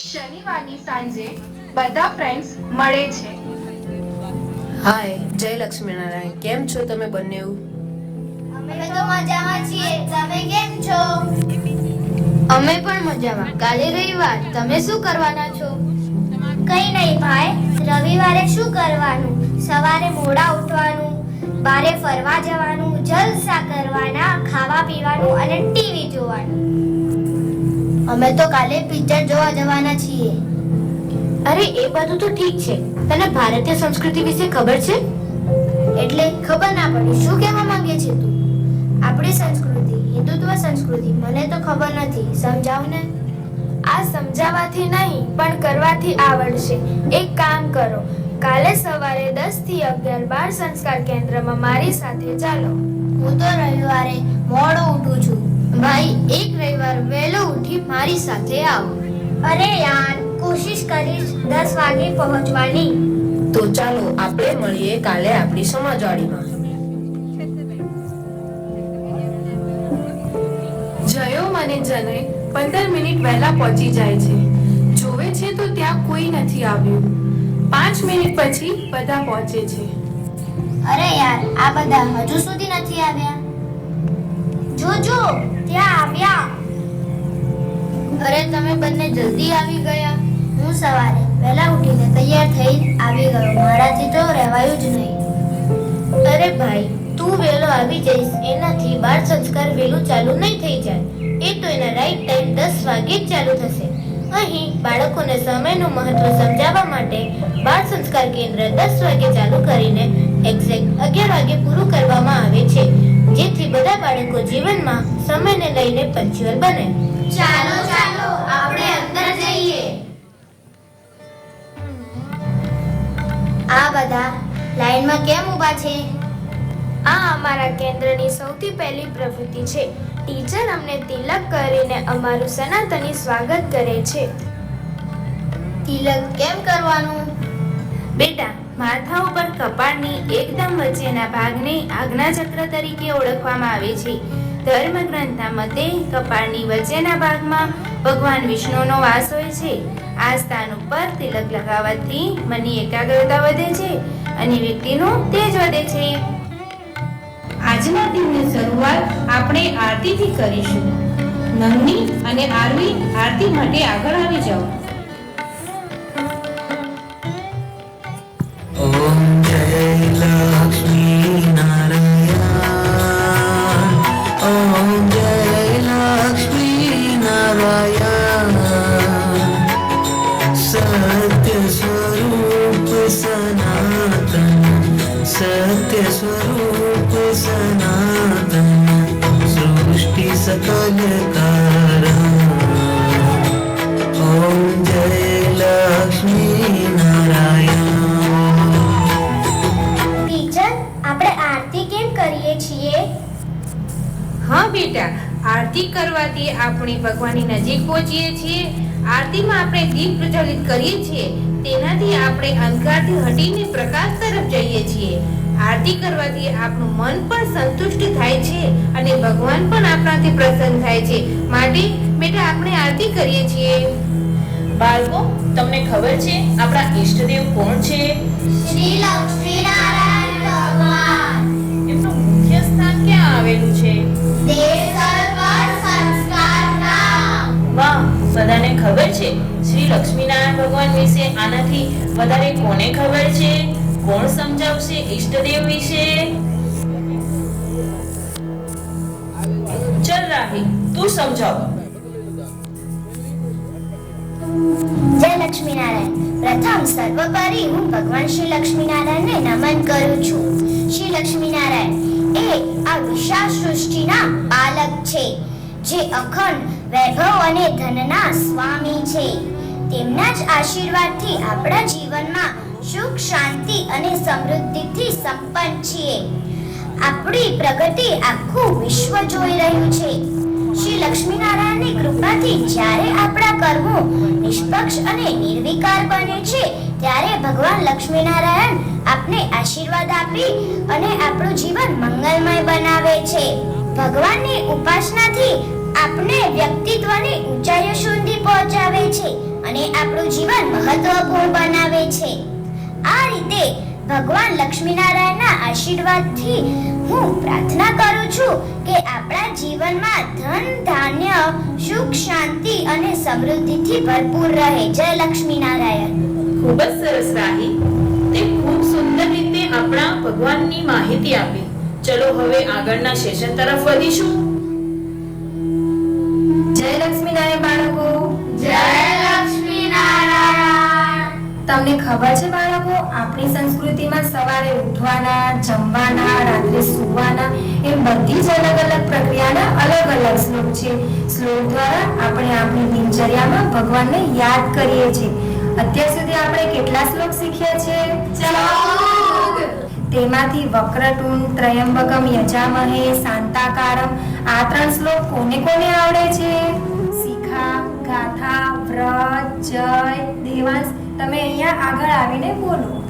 શનિવારની સાંજે બધા ફ્રેન્ડ્સ મળે છે. હાય જય લક્ષ્મીનારાયણ. કેમ છો તમે બંને? અમે તો મજામાં છીએ. તમે કેમ છો? અમે પણ મજામાં. કાલે રવિવાર. તમે શું કરવાના છો? કઈ નહીં ભાઈ. રવિવારે શું કરવાનું? સવારે મોડા ઉઠવાનું બારે ફરવા જવાનું જલસા કરવાના ખાવા પીવાનું અને ટીવી જોવાનું. અમે તો કાલે પિક્ચર જોવા જવાના છીએ. અરે એ બધું તો ઠીક છે. તને ભારતીય સંસ્કૃતિ વિશે ખબર છે? એટલે ખબર ના પડી. શું કહેવા માંગે છે તું? આપણી સંસ્કૃતિ હિન્દુત્વ સંસ્કૃતિ મને તો ખબર નથી. સમજાવ ને? આ સમજાવવાથી નહીં પણ કરવાથી આવડશે. એક કામ કરો. કાલે સવારે દસથી અગિયાર બાળ સંસ્કાર કેન્દ્રમાં મારી સાથે ચાલો. હું તો રવિવારે મારી સાથે આવો. અરે યાર કોશિશ કરીશ દસ વાગે પહોંચવાની. તો ચાલો આપણે મળીએ કાલે આપણી સમાજવાડીમાં. જયો મને જનય પંદર મિનિટ વહેલા પહોંચી જાય છે. જોવે છે તો ત્યાં કોઈ નથી આવ્યું. પાંચ મિનિટ પછી બધા પહોંચે છે. અરે યાર આ બધા હજુ સુધી નથી આવ્યા? જો જો ત્યાં આવ્યા. અરે તમે બંને જલ્દી આવી ગયા? હું સવારે વહેલા ઉઠીને તૈયાર થઈ આવી ગયો. મારાથી તો રહેવાયું જ નહીં. અરે ભાઈ, તું વહેલો આવી જઈશ. એનાથી બાળ સંસ્કાર વહેલું ચાલુ નહીં થઈ જાય. એ તો એના રાઈટ ટાઈમ દસ વાગે જ ચાલુ થશે. અહીં બાળકોને સમયનું મહત્વ સમજાવવા માટે બાળ સંસ્કાર કેન્દ્ર દસ વાગે ચાલુ કરીને એક્ઝેક્ટ અગિયાર વાગે પૂરું કરવામાં આવે છે. જેથી બધા બાળકો જીવનમાં સમયને લઈને પંચ્યુઅલ બને. ચાલો ચાલો, આપણે અંદર જઈએ. આ બધા લાઈનમાં કેમ ઊભા છે? આ અમારા કેન્દ્રની સૌથી પહેલી પ્રવૃત્તિ છે. ટીચર અમને તિલક કરીને અમારું સનાતની સ્વાગત કરે છે. તિલક કેમ કરવાનું? બેટા, માથા ઉપર કપાળની એકદમ વચ્ચેના ભાગને આજ્ઞાચક્ર તરીકે ઓળખવામાં આવે છે. ધર્મગ્રંથના મતે કપાળની વચ્ચેના ભાગમાં ભગવાન વિષ્ણુનો વાસ હોય છે. આ સ્થાન ઉપર તિલક લગાવવાથી મનની એકાગ્રતા વધે છે અને વ્યક્તિનું તેજ વધે છે. આજના દિનની શરૂઆત આપણે આરતીથી કરીશું. નંદની અને આરવી આરતી માટે આગળ આવી જાઓ. હા બેટા આરતી કરવાથી આપણે ભગવાનની નજીક પહોંચીએ છીએ. આરતીમાં આપણે દીપ પ્રજ્વલિત કરીએ છીએ. તેનાથી આપણે અંધકારથી હટીને પ્રકાશ તરફ જઈએ છીએ. આરતી કરવાથી આપણું મન પણ સંતુષ્ટ થાય છે અને ભગવાન પણ આપણાથી પ્રસન્ન થાય છે. માટે બેટા આપણે આરતી કરીએ છીએ. બાળકો તમને ખબર છે આપણા ઈષ્ટદેવ કોણ છે? શ્રી લક્ષ્મીનારાયણ ભગવાન. એમનું મુખ્ય સ્થાન ક્યાં આવેલું છે? વાહ બધાને ખબર છે? શ્રી લક્ષ્મીનારાયણ ભગવાન વિશે આનાથી વધારે કોને ખબર છે? કોણ સમજાવશે ઈષ્ટદેવ વિશે? ચલ રાહી, તું સમજાવ. જય લક્ષ્મીનારાયણ. પ્રથમ સર્વોપરી હું ભગવાન શ્રી લક્ષ્મીનારાયણને નમન કરું છું. શ્રી લક્ષ્મીનારાયણ, એ આ વિશાળ સૃષ્ટિના પાલક છે, જે અખંડ વૈભવ અને ધનના સ્વામી છે. તેમના જ આશીર્વાદથી આપણા જીવનમાં સુખ, શાંતિ અને સમૃદ્ધિથી સંપન્ન છીએ. આપણી પ્રગતિ આખું વિશ્વ જોઈ રહ્યું છે. શ્રી લક્ષ્મીનારાયણની કૃપાથી જ્યારે આપણા કર્મો નિષ્પક્ષ અને નિર્વિકાર બને છે, ત્યારે ભગવાન લક્ષ્મીનારાયણ આપને આશીર્વાદ આપી અને આપણું જીવન મંગલમય બનાવે છે. ભગવાનની ઉપાસનાથી આપને વ્યક્તિત્વની ઊંચાઈઓ સુધી પહોંચાવે છે અને આપણું જીવન મહત્વપૂર્ણ બનાવે છે. આ રીતે ભગવાન લક્ષ્મીનારાયણના આશીર્વાદથી હું પ્રાર્થના કરું છું કે આપણા જીવનમાં ધન ધાન્ય સુખ શાંતિ અને સમૃદ્ધિથી ભરપૂર રહે. જય લક્ષ્મીનારાયણ. ખૂબ જ સરસ રાહી. તે ખૂબ સુંદર રીતે આપણા ભગવાનની માહિતી આપી. ચલો હવે આગળના સેશન તરફ વધીશું. જય લક્ષ્મીનારાયણ બાળકો. જય લક્ષ્મીનારાયણ. તમને ખબર છે બાળકો? આપણી સંસ્કૃતિમાં સવારે ઉઠવાના, જમવાના, રાત્રે સુવાના એમ બધી જ અલગ અલગ પ્રક્રિયાના અલગ અલગ શ્લોક છે. શ્લોક દ્વારા આપણે આપણી દિનચર્યામાં ભગવાનને યાદ કરીએ છીએ. અત્યાર સુધી આપણે કેટલા શ્લોક શીખ્યા છે? તેમાંથી વક્રતુંડ, ત્રયંબકમ, યજામહે, શાંતાકારમ, આ ત્રણ શ્લોક કોને કોને આવડે છે? શિખા, ગાથા, વ્રત, જય, દેવાંશ. તમે અહીંયા આગળ આવીને બોલો.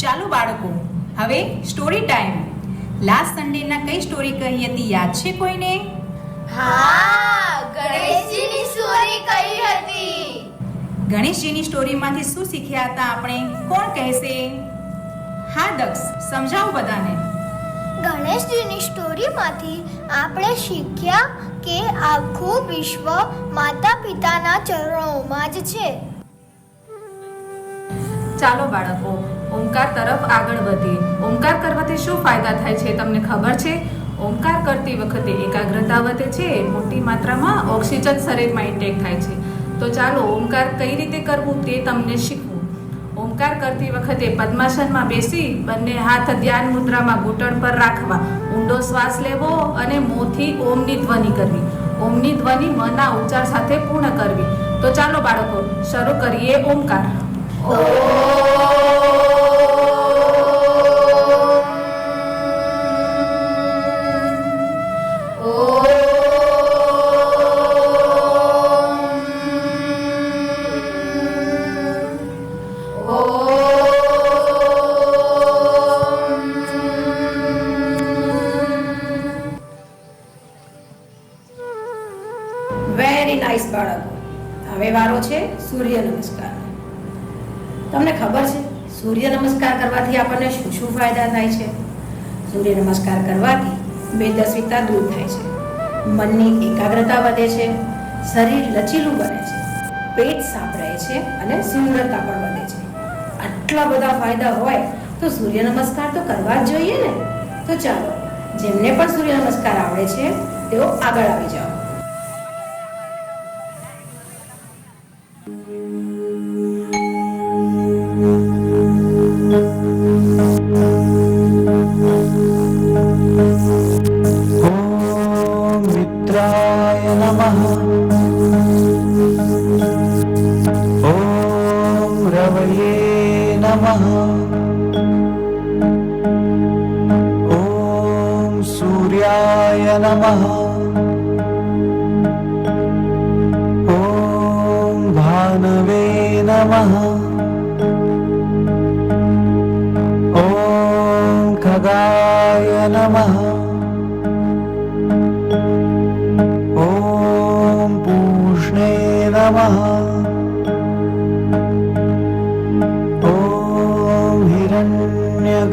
ચાલો બાળકો હવે સ્ટોરી ટાઈમ લાસ્ટ સન્ડેના કઈ સ્ટોરી કહી હતી યાદ છે કોઈને? હા ગણેશજીની સ્ટોરી કહી હતી. ગણેશજીની સ્ટોરીમાંથી શું શીખ્યા હતા આપણે? કોણ કહેશે? હા દક્ષ સમજાવો બધાને. ગણેશજીની સ્ટોરીમાંથી આપણે શીખ્યા કે આખું વિશ્વ માતા પિતાના ચરણોમાં જ છે. ચાલો બાળકો, ઓમકાર તરફ આગળ વધીએ. ઓમકાર કરવાથી શું ફાયદા થાય છે તમને ખબર છે? ઓમકાર કરતી વખતે એકાગ્રતા વધે છે, મોટી માત્રામાં ઓક્સિજન શરીરમાં ઇન્ટેક થાય છે. તો ચાલો, ઓમકાર કઈ રીતે કરવું તે તમને શીખવું. ઓમકાર કરતી વખતે પદ્માસનમાં બેસી બંને હાથ ધ્યાન મુદ્રામાં ઘૂંટણ પર રાખવા, ઊંડો શ્વાસ લેવો અને મોંથી ઓમની ધ્વનિ કરવી. ઓમની ધ્વનિ મના ઉચ્ચાર સાથે પૂર્ણ કરવી. તો ચાલો બાળકો, શરૂ કરીએ ઓમકાર. વેરી નાઇસ બાળકો. હવે વારો છે. સૂર્ય નમસ્કાર. તમને ખબર છે, સૂર્ય નમસ્કાર કરવાથી આપણને શું શું ફાયદા થાય છે? સૂર્ય નમસ્કાર કરવાથી બેદસ્વીતા દૂર થાય છે. મનની એકાગ્રતા વધે છે, શરીર લચીલું બને છે, પેટ સાફ રહે છે અને સુંદરતા પણ વધે છે. આટલા બધા ફાયદા હોય તો સૂર્ય નમસ્કાર તો કરવા જ જોઈએ ને. તો ચાલો, જેમને પણ સૂર્ય નમસ્કાર આવડે છે, તેઓ આગળ આવી જાઓ.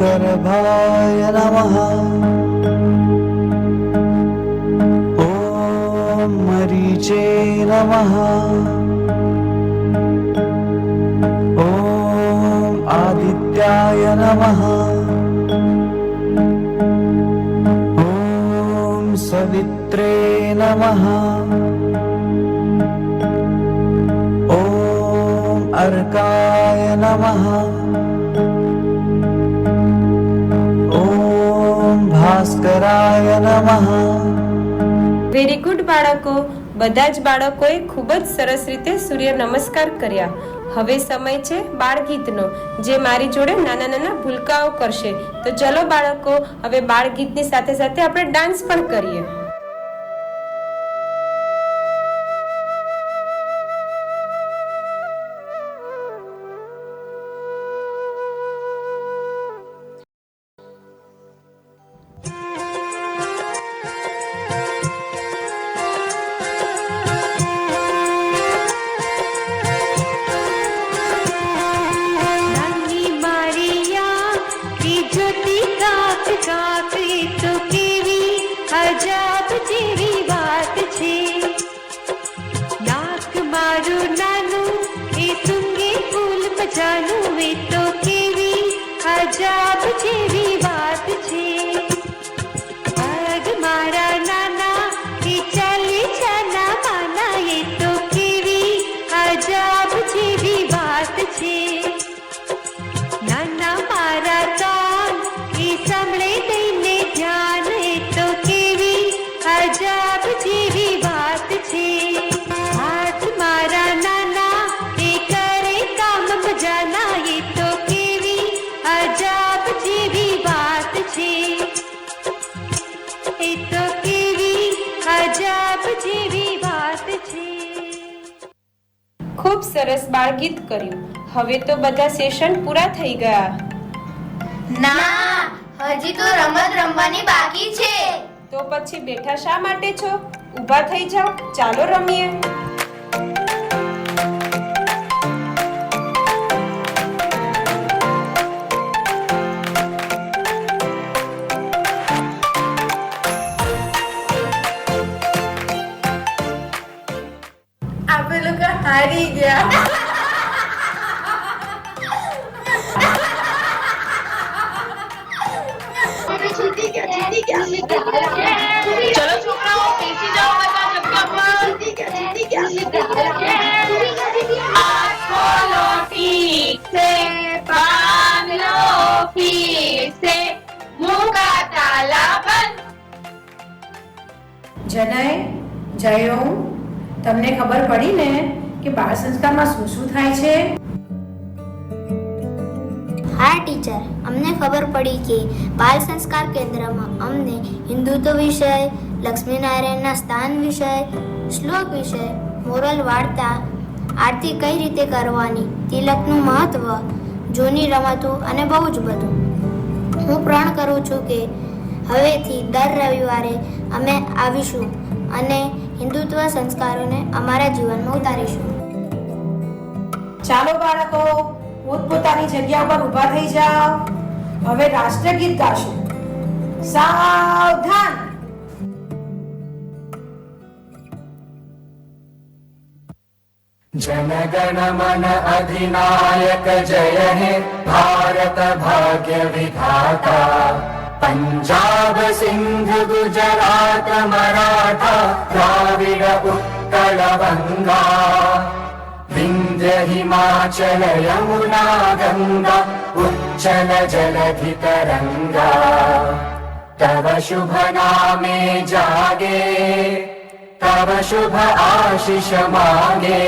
गर्भाय नमः। ॐ मरीचे नमः। ॐ आदित्याय नमः। ॐ सवित्रे नमः। ॐ अर्काय नमः। વેરી ગુડ બાળકો, બધા જ બાળકોએ ખૂબ જ સરસ રીતે સૂર્ય નમસ્કાર કર્યા. હવે સમય છે બાળગીતનો, જે મારી જોડે નાના નાના ભૂલકાઓ કરશે. તો ચલો બાળકો, હવે બાળગીતની સાથે સાથે આપણે ડાન્સ પણ કરીએ. અજાબ જેવી વાત છે નાક મારું નાનું એ સુંગે ફૂલ મજાનું એ તો કેવી અજાબ જેવી સરસ બાળગીત કર્યું. હવે તો બધા સેશન પૂરા થઈ ગયા. ના હજી તો રમત રમવાની બાકી છે. તો પછી બેઠા શા માટે છો? ઊભા થઈ જાઓ ચાલો રમીએ. હારી ગયા ચલો છોકરાઓ બેસી જાઓ બધા જગ્યા પર આંખો લો ઠીક છે કાન લો ઠીક છે મુકા તાલા બંધ જનય જયો તમને ખબર પડી ને કે બાળ સંસ્કારમાં શું શું થાય છે? હા, ટીચર. અમને ખબર પડી કે બાલ સંસ્કાર કેન્દ્રમાં અમને હિન્દુત્વ વિષય, લક્ષ્મીનારાયણના સ્થાન વિષય, શ્લોક વિષય, મોરલ વાર્તા આરતી કઈ રીતે કરવાની, તિલકનું મહત્વ, જૂની રમતો અને બહુ જ બધું. હું પ્રણ કરું છું કે હવેથી દર રવિવારે અમે આવીશું અને હિન્દુત્વ સંસ્કારોને અમારા જીવનમાં ઉતારીશું ચાલો બાળકો પોતપોતાની જગ્યા પર ઊભા થઈ જાઓ હવે રાષ્ટ્રગીત ગાશું સાવધાન जनगण मन अधिनायक जय हे भारत भाग्य विधाता पंजाब सिंध गुजरात मराठा द्राविड उत्कल बंगा विंध्य हिमाचल यमुना गंगा उच्चल जलधि तरंगा तव शुभ नामे जागे तव शुभ आशिष मागे।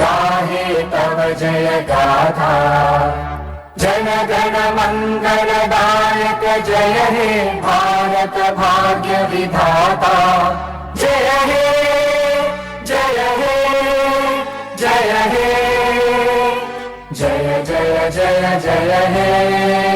गाहे तव जय गाथा जन गण मंगलदायक जय हे भारत भाग्य विधाता जय हे जय हे जय हे जय जय जय जय हे